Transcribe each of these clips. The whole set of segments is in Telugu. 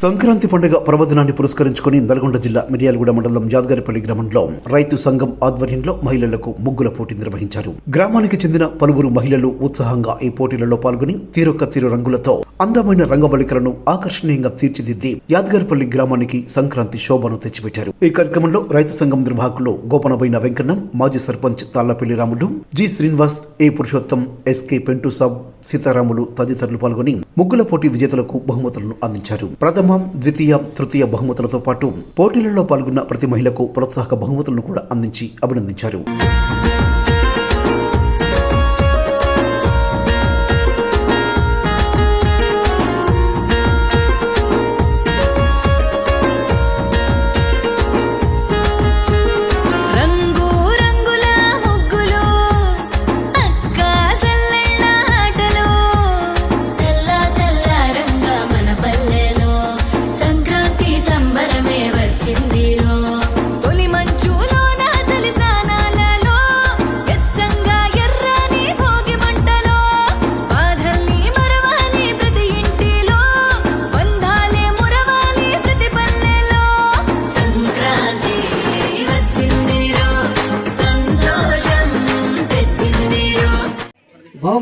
సంక్రాంతి పండుగ పర్వదినాన్ని పురస్కరించుకుని నల్గొండ జిల్లా మిర్యాలగూడ మండలం యాదగారిపల్లి గ్రామంలో రైతు సంఘం ఆధ్వర్యంలో మహిళలకు ముగ్గుల పోటీ నిర్వహించారు. గ్రామానికి చెందిన పలువురు మహిళలు ఉత్సాహంగా ఈ పోటీలలో పాల్గొని తీరొక్క తీరు రంగులతో అందమైన రంగవళికలను ఆకర్షణీయంగా తీర్చిదిద్ది యాదగారిపల్లి గ్రామానికి సంక్రాంతి శోభను తెచ్చిపెట్టారు. ఈ కార్యక్రమంలో రైతు సంఘం నిర్వాహకులు గోపనబైన వెంకన్నం మాజీ sarpanch Tallapalli Ramulu G Srinivas A Purushottam SK Pentu సాబ్ సీతారాములు తదితరులు పాల్గొని ముగ్గుల పోటీ విజేతలకు బహుమతులను అందించారు. ప్రథమ ద్వితీయ తృతీయ బహుమతులతో పాటు పోటీలలో పాల్గొన్న ప్రతి మహిళకు ప్రోత్సాహక బహుమతులను కూడా అందించి అభినందించారు.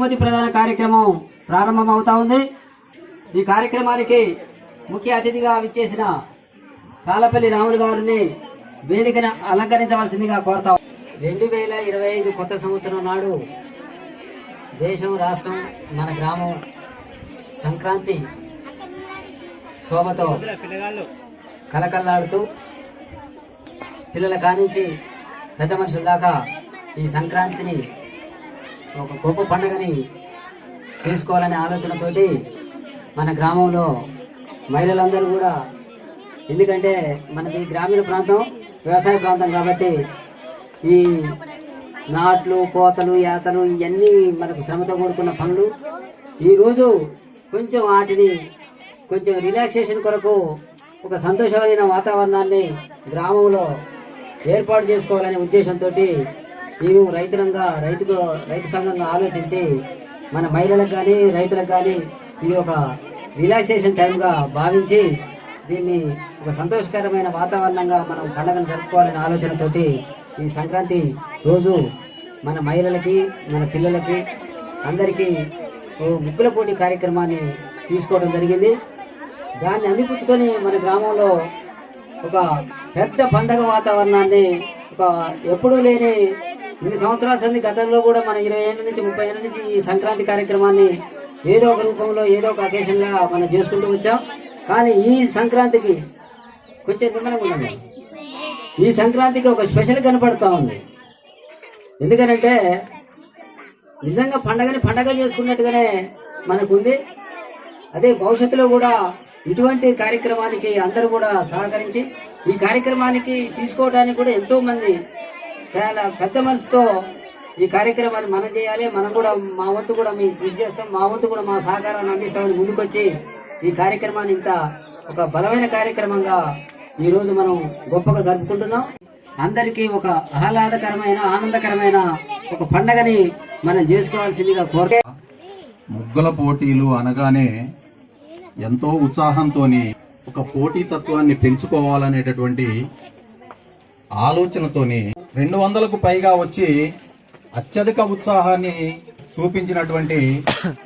బహుమతి ప్రదాన కార్యక్రమం ప్రారంభమవుతా ఉంది. ఈ కార్యక్రమానికి ముఖ్య అతిథిగా విచ్చేసిన కాలపల్లి రాములు గారిని వేదికను అలంకరించవలసిందిగా కోరుతాం రెండు వేల ఇరవై ఐదు కొత్త సంవత్సరం నాడు దేశం రాష్ట్రం మన గ్రామం సంక్రాంతి శోభతో కలకల్లాడుతూ పిల్లల కానించి పెద్ద మనుషుల దాకా ఈ సంక్రాంతిని ఒక గొప్ప పండుగని చేసుకోవాలనే ఆలోచనతోటి మన గ్రామంలో మహిళలందరూ కూడా ఎందుకంటే మనది గ్రామీణ ప్రాంతం వ్యవసాయ ప్రాంతం కాబట్టి ఈ నాట్లు కోతలు యాతలు ఇవన్నీ మనకు శ్రమతో కూడుకున్న పనులు. ఈరోజు కొంచెం వాటిని కొంచెం రిలాక్సేషన్ కొరకు ఒక సంతోషమైన వాతావరణాన్ని గ్రామంలో ఏర్పాటు చేసుకోవాలనే ఉద్దేశంతో మేము రైతులంగా రైతుకు రైతు సంఘంగా ఆలోచించి మన మహిళలకు కానీ రైతులకు కానీ ఇది ఒక రిలాక్సేషన్ టైంగా భావించి దీన్ని ఒక సంతోషకరమైన వాతావరణంగా మనం పండుగను జరుపుకోవాలనే ఆలోచనతోటి ఈ సంక్రాంతి రోజు మన మహిళలకి మన పిల్లలకి అందరికీ ఓ ముగ్గుల పోటీ కార్యక్రమాన్ని తీసుకోవడం జరిగింది. దాన్ని అందిపుచ్చుకొని మన గ్రామంలో ఒక పెద్ద పండగ వాతావరణాన్ని ఒక ఎప్పుడూ లేని ఇన్ని సంవత్సరాల సంది గతంలో కూడా మన ఇరవై ఏళ్ళ నుంచి ముప్పై ఏళ్ళ నుంచి ఈ సంక్రాంతి కార్యక్రమాన్ని ఏదో ఒక రూపంలో ఏదో ఒక అకేషన్గా మనం చేసుకుంటూ వచ్చాం. కానీ ఈ సంక్రాంతికి కొంచెం నిమ్మలంగా ఉండండి ఈ సంక్రాంతికి ఒక స్పెషల్ కనపడుతూ ఉంది. ఎందుకనంటే నిజంగా పండగని పండగ చేసుకున్నట్టుగానే మనకుంది. అదే భవిష్యత్తులో కూడా ఇటువంటి కార్యక్రమానికి అందరూ కూడా సహకరించి ఈ కార్యక్రమానికి తీసుకోవడానికి కూడా ఎంతోమంది చాలా పెద్ద మనసుతో ఈ కార్యక్రమాన్ని మనం చేయాలి మనం కూడా మా వంతు కూడా మేము కృషి చేస్తాం మా వంతు కూడా మా సహకారాన్ని అందిస్తామని ముందుకొచ్చి ఈ కార్యక్రమాన్ని ఇంత ఒక బలమైన కార్యక్రమంగా ఈరోజు మనం గొప్పగా జరుపుకుంటున్నాం. అందరికీ ఒక ఆహ్లాదకరమైన ఆనందకరమైన ఒక పండగని మనం చేసుకోవాల్సిందిగా కోరిక ముగ్గుల పోటీలు అనగానే ఎంతో ఉత్సాహంతో ఒక పోటీ తత్వాన్ని పెంచుకోవాలనేటటువంటి ఆలోచనతోని రెండు వందలకు పైగా వచ్చి అత్యధిక ఉత్సాహాన్ని చూపించినటువంటి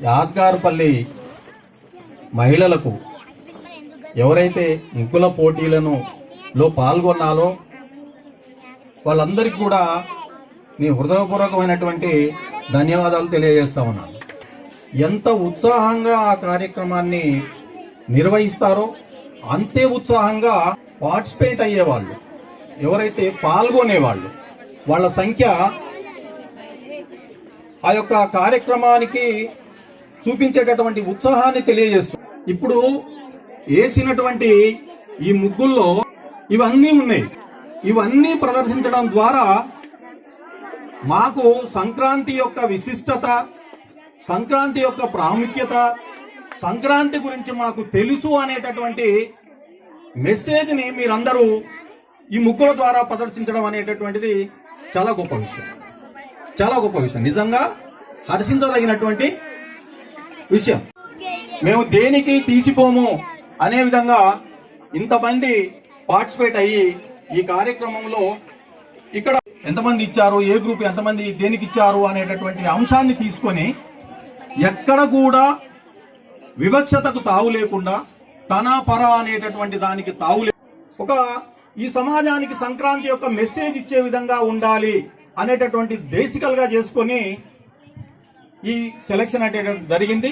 యాద్గారుపల్లి మహిళలకు ఎవరైతే ముగ్గుల పోటీలను లో పాల్గొన్నాలో వాళ్ళందరికీ కూడా నీ హృదయపూర్వకమైనటువంటి ధన్యవాదాలు తెలియజేస్తా ఉన్నాను ఎంత ఉత్సాహంగా ఆ కార్యక్రమాన్ని నిర్వహిస్తారో అంతే ఉత్సాహంగా పార్టిసిపేట్ అయ్యేవాళ్ళు. ఎవరైతే పాల్గొనేవాళ్ళు వాళ్ళ సంఖ్య ఆ యొక్క కార్యక్రమానికి చూపించేటటువంటి ఉత్సాహాన్ని తెలియజేస్తుంది. ఇప్పుడు వేసినటువంటి ఈ ముగ్గుల్లో ఇవన్నీ ఉన్నాయి. ఇవన్నీ ప్రదర్శించడం ద్వారా మాకు సంక్రాంతి యొక్క విశిష్టత సంక్రాంతి యొక్క ప్రాముఖ్యత సంక్రాంతి గురించి మాకు తెలుసు అనేటటువంటి మెసేజ్ని మీరందరూ ఈ ముగ్గుల ద్వారా ప్రదర్శించడం అనేటటువంటిది చాలా గొప్ప విషయం. చాలా గొప్ప విషయం. నిజంగా హర్షించదగినటువంటి విషయం. మేము దేనికి తీసిపోము అనే విధంగా ఇంతమంది పార్టిసిపేట్ అయ్యి ఈ కార్యక్రమంలో ఇక్కడ ఎంతమంది ఇచ్చారు ఏ గ్రూప్ ఎంతమంది దేనికి ఇచ్చారు అనేటటువంటి అంశాన్ని తీసుకొని ఎక్కడ కూడా వివక్షతకు తావు లేకుండా తన పర అనేటటువంటి దానికి తావు లే ఒక ఈ సమాజానికి సంక్రాంతి యొక్క మెసేజ్ ఇచ్చే విధంగా ఉండాలి అనేటటువంటి బేసికల్గా చేసుకొని ఈ సెలక్షన్ అనేటటువంటి జరిగింది.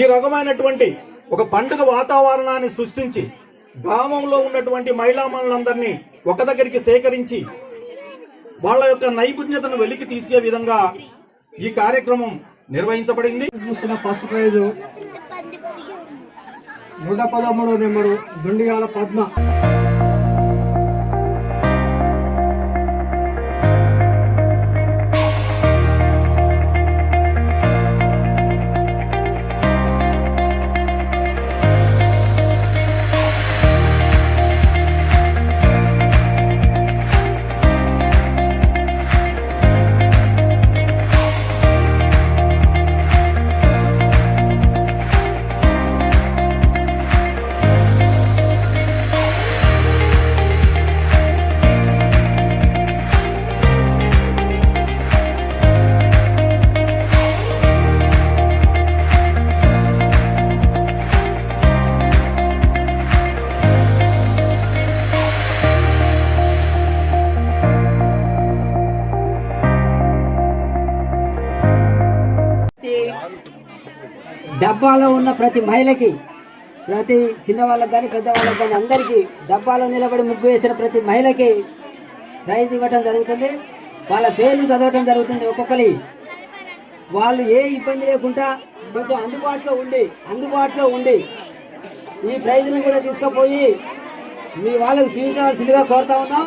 ఈ రకమైనటువంటి ఒక పండుగ వాతావరణాన్ని సృష్టించి గ్రామంలో ఉన్నటువంటి మహిళా మనులందరినీ ఒక దగ్గరికి సేకరించి వాళ్ళ యొక్క నైపుణ్యతను వెలికి తీసే విధంగా ఈ కార్యక్రమం నిర్వహించబడింది. చూస్తున్న ఫస్ట్ ప్రైజ్ నూట పదమూడో నెంబరు దుండిగాల పద్మ. డబ్బాలో ఉన్న ప్రతి మహిళకి ప్రతి చిన్నవాళ్ళకి కానీ పెద్దవాళ్ళకి కానీ అందరికీ డబ్బాలో నిలబడి ముగ్గు వేసిన ప్రతి మహిళకి ప్రైజ్ ఇవ్వటం జరుగుతుంది. వాళ్ళ పేర్లు చదవటం జరుగుతుంది ఒక్కొక్కరి. వాళ్ళు ఏ ఇబ్బంది లేకుండా కొంచెం అందుబాటులో ఉండి అందుబాటులో ఉండి ఈ ప్రైజ్ని కూడా తీసుకుపోయి మీ వాళ్ళకు చూపించవలసిందిగా కోరుతా ఉన్నాం.